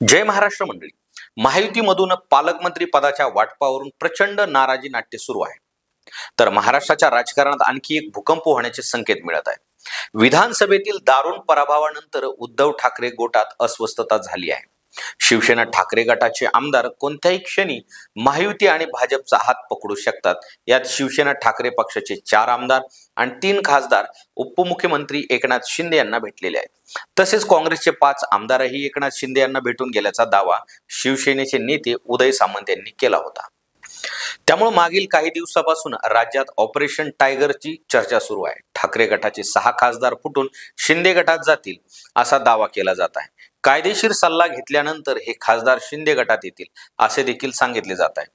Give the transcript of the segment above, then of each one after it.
जय महाराष्ट्र मंडळी. महायुतीमधून पालकमंत्री पदाच्या वाटपावरून प्रचंड नाराजी नाट्य सुरू आहे. तर महाराष्ट्राच्या राजकारणात आणखी एक भूकंप होण्याचे संकेत मिळत आहे विधानसभेतील दारुण पराभवानंतर उद्धव ठाकरे गोटात अस्वस्थता झाली आहे. शिवसेना ठाकरे गटाचे आमदार कोणत्याही क्षणी महायुती आणि भाजपचा हात पकडू शकतात. यात शिवसेना ठाकरे पक्षाचे चार आमदार आणि तीन खासदार उपमुख्यमंत्री एकनाथ शिंदे यांना भेटलेले आहेत. तसेच काँग्रेसचे पाच आमदारही एकनाथ शिंदे यांना भेटून गेल्याचा दावा शिवसेनेचे नेते उदय सामंत यांनी केला होता. त्यामुळे मागील काही दिवसापासून राज्यात ऑपरेशन टायगरची चर्चा सुरू आहे. ठाकरे गटाचे सहा खासदार फुटून शिंदे गटात जातील असा दावा केला जात आहे. कायदेशीर सल्ला घेतल्यानंतर हे खासदार शिंदे गटात येतील असे देखील सांगितले जात आहे.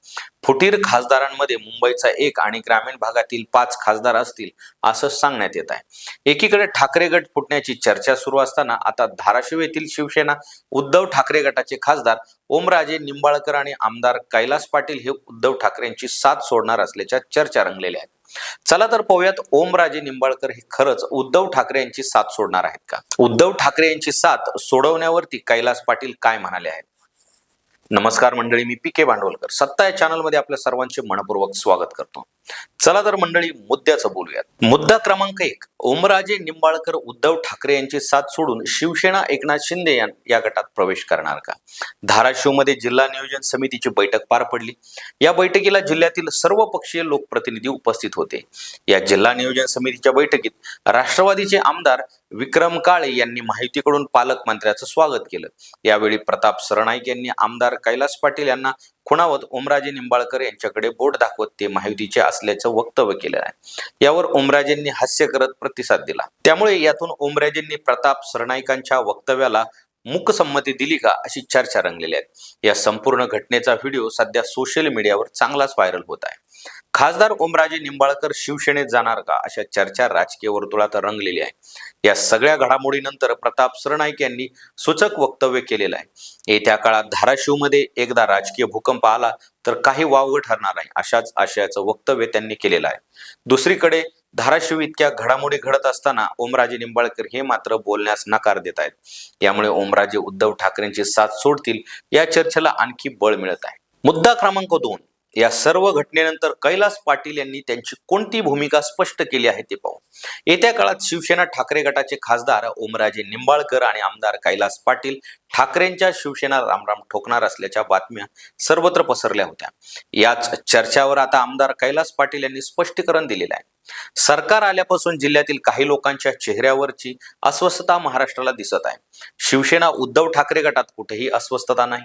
फुटीर खासदारांमध्ये मुंबईचा एक आणि ग्रामीण भागातील पाच खासदार असतील असं सांगण्यात येत आहे. एकीकडे ठाकरे गट फुटण्याची चर्चा सुरू असताना आता धाराशिव येथील शिवसेना उद्धव ठाकरे गटाचे खासदार ओमराजे निंबाळकर आणि आमदार कैलास पाटील हे उद्धव ठाकरेंची साथ सोडणार असल्याच्या चर्चा रंगलेल्या आहेत. चला तर पाहूयात ओमराजे निंबाळकर हे खरंच उद्धव ठाकरे यांची साथ सोडणार आहेत का? उद्धव ठाकरे यांची साथ सोडवण्यावरती कैलास पाटील काय म्हणाले आहेत? नमस्कार मंडळी मी पी के भांडवलकर. सत्ता या चॅनलमध्ये आपल्या सर्वांचे मनपूर्वक स्वागत करतो. चला तर मंडळी मुद्द्याचं बोलूयात. मुद्दा क्रमांक एक ओमराजे निंबाळकर उद्धव ठाकरे यांची साथ सोडून शिवसेना एकनाथ शिंदे या- या गटात प्रवेश करणार का? धाराशिवमध्ये जिल्हा नियोजन समितीची बैठक पार पडली. या बैठकीला जिल्ह्यातील सर्व पक्षीय लोकप्रतिनिधी उपस्थित होते. या जिल्हा नियोजन समितीच्या बैठकीत राष्ट्रवादीचे आमदार विक्रम काळे यांनी माहितीकडून पालकमंत्र्याचं स्वागत केलं. यावेळी प्रताप सरनाईक यांनी आमदार कैलास पाटील यांना खुणावत ओमराजे निंबाळकर यांच्याकडे बोट दाखवत ते महायुतीचे असल्याचं वक्तव्य केलं आहे. यावर ओमराजेंनी हास्य करत प्रतिसाद दिला. त्यामुळे यातून ओमराजेंनी प्रताप सरनाईकांच्या वक्तव्याला मुकसंमती दिली का अशी चर्चा रंगलेली आहे. या संपूर्ण घटनेचा व्हिडिओ सध्या सोशल मीडियावर चांगलाच व्हायरल होत आहे. खासदार ओमराजे निंबाळकर शिवसेनेत जाणार का? अशा चर्चा राजकीय वर्तुळात रंगलेली आहे. या सगळ्या घडामोडीनंतर प्रताप सरनाईक यांनी सूचक वक्तव्य केलेलं आहे. येत्या काळात धाराशिवमध्ये एकदा राजकीय भूकंप आला तर काही वावगं ठरणार आहे अशाच आशयाचं वक्तव्य त्यांनी केलेलं आहे. दुसरीकडे धाराशिव इतक्या घडामोडी घडत असताना ओमराजे निंबाळकर हे मात्र बोलण्यास नकार देत आहेत. यामुळे ओमराजे उद्धव ठाकरेंची साथ सोडतील या चर्चेला आणखी बळ मिळत आहे. मुद्दा क्रमांक दोन. या सर्व घटनेनंतर कैलास पाटील यांनी त्यांची कोणती भूमिका स्पष्ट केली आहे ते पाहू. येत्या काळात शिवसेना ठाकरे गटाचे खासदार ओमराजे निंबाळकर आणि आमदार कैलास पाटील ठाकरेंच्या शिवसेना रामराम ठोकणार असल्याच्या बातम्या सर्वत्र पसरल्या होत्या. याच चर्चावर आता आमदार कैलास पाटील यांनी स्पष्टीकरण दिलेलं आहे. सरकार आल्यापासून जिल्ह्यातील काही लोकांच्या चेहऱ्यावरची अस्वस्थता महाराष्ट्राला दिसत आहे. शिवसेना उद्धव ठाकरे गटात कुठेही अस्वस्थता नाही.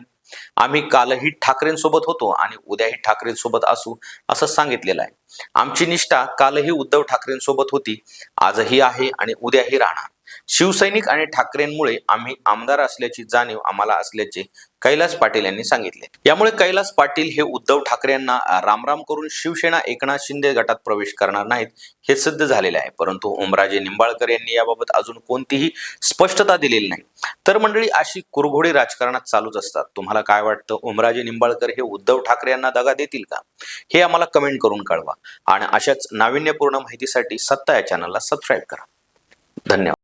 आम्ही कालही ठाकरेंसोबत होतो आणि उद्याही ठाकरेंसोबत असू असं सांगितलेलं आहे. आमची निष्ठा कालही उद्धव ठाकरेंसोबत होती आजही आहे आणि उद्याही राहणार. शिवसैनिक आणि ठाकरेंमुळे आम्ही आमदार असल्याची जाणीव आम्हाला असल्याचे कैलास पाटील यांनी सांगितले. यामुळे कैलास पाटील हे उद्धव ठाकरे यांना रामराम करून शिवसेना एकनाथ शिंदे गटात प्रवेश करणार नाहीत हे सिद्ध झालेले आहे. परंतु ओमराजे निंबाळकर यांनी याबाबत अजून कोणतीही स्पष्टता दिलेली नाही. तर मंडळी अशी कुरघोडी राजकारणात चालूच असतात. तुम्हाला काय वाटतं? ओमराजे निंबाळकर हे उद्धव ठाकरे यांना दगा देतील का? हे आम्हाला कमेंट करून कळवा. आणि अशाच नाविन्यपूर्ण माहितीसाठी सत्ता या चॅनलला सबस्क्राईब करा. धन्यवाद.